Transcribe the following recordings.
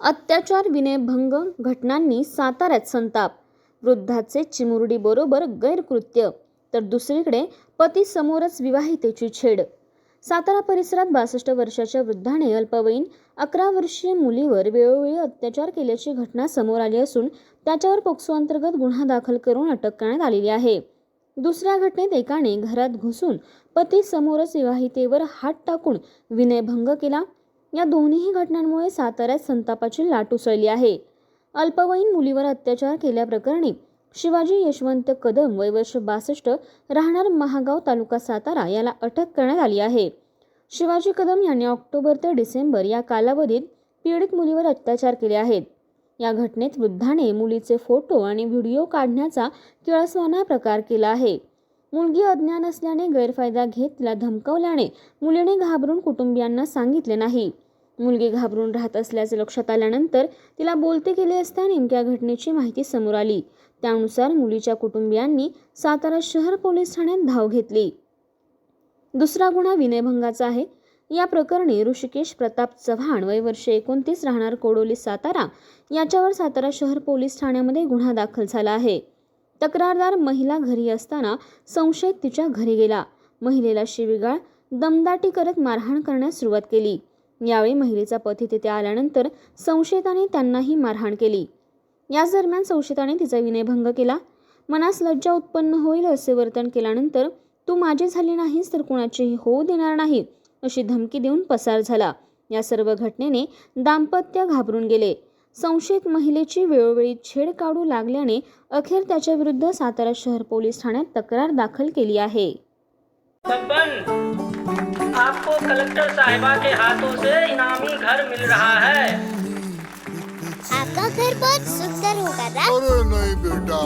अत्याचार विनयभंग घटनांनी साताऱ्यात संताप. वृद्धाचे चिमुरडीबरोबर गैरकृत्य तर दुसरीकडे पतीसमोरच विवाहितेची छेड. सातारा परिसरात बासष्ट वर्षाच्या वृद्धाने अल्पवयीन अकरा वर्षीय मुलीवर वेळोवेळी अत्याचार केल्याची घटना समोर आली असून त्याच्यावर पोक्सो अंतर्गत गुन्हा दाखल करून अटक करण्यात आलेली आहे. दुसऱ्या घटनेत एकाने घरात घुसून पतीसमोरच विवाहितेवर हात टाकून विनयभंग केला. या दोन्ही घटनांमुळे साताऱ्यात संतापाची लाट उसळली आहे. अल्पवयीन मुलीवर अत्याचार केल्याप्रकरणी शिवाजी यशवंत कदम वय वर्ष बासष्ट राहणार महागाव तालुका सातारा याला अटक करण्यात आली आहे. शिवाजी कदम यांनी ऑक्टोबर ते डिसेंबर या कालावधीत पीडित मुलीवर अत्याचार केले आहेत. या घटनेत वृद्धाने मुलीचे फोटो आणि व्हिडिओ काढण्याचा किळसवाना प्रकार केला आहे. मुलगी अज्ञान असल्याने गैरफायदा घेत तिला धमकावल्याने मुलीने घाबरून कुटुंबियांना सांगितले नाही. मुलगी घाबरून राहत असल्याचे लक्षात आल्यानंतर तिला बोलते केले असता नेमक्या घटनेची माहिती समोर आली. त्यानुसार मुलीच्या कुटुंबियांनी सातारा शहर पोलीस ठाण्यात धाव घेतली. दुसरा गुन्हा विनयभंगाचा आहे. या प्रकरणी ऋषिकेश प्रताप चव्हाण वय वर्ष एकोणतीस राहणार कोडोली सातारा याच्यावर सातारा शहर पोलीस ठाण्यामध्ये गुन्हा दाखल झाला आहे. तक्रारदार महिला घरी असताना संशयित तिच्या घरी गेला. महिलेला शिवीगाळ दमदाटी करत मारहाण करण्यास सुरुवात केली. यावेळी महिलेचा पती तिथे आल्यानंतर संशयिताने त्यांनाही मारहाण केली. याच दरम्यान संशयिताने तिचा विनयभंग केला. मनास लज्जा उत्पन्न होईल असे वर्तन केल्यानंतर तू माझी झाली नाहीस तर कुणाचीही होऊ देणार नाही अशी धमकी देऊन पसार झाला. या सर्व घटनेने दाम्पत्य घाबरून गेले. संशयित महिलेची वेळोवेळी छेड काढू लागल्याने अखेर त्याच्या विरुद्ध सातारा शहर पोलीस ठाण्यात तक्रार दाखल केली आहे. आपको कलेक्टर साहिबा के हाथों से इनामी घर मिल रहा है। आपका घर बहुत सुंदर होगा ना? अरे नहीं बेटा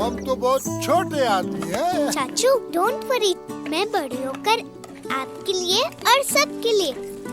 हम तो बहुत छोटे आदमी हैं। चाचू डोंट वरी मैं बड़ी होकर आपके लिए और सबके लिए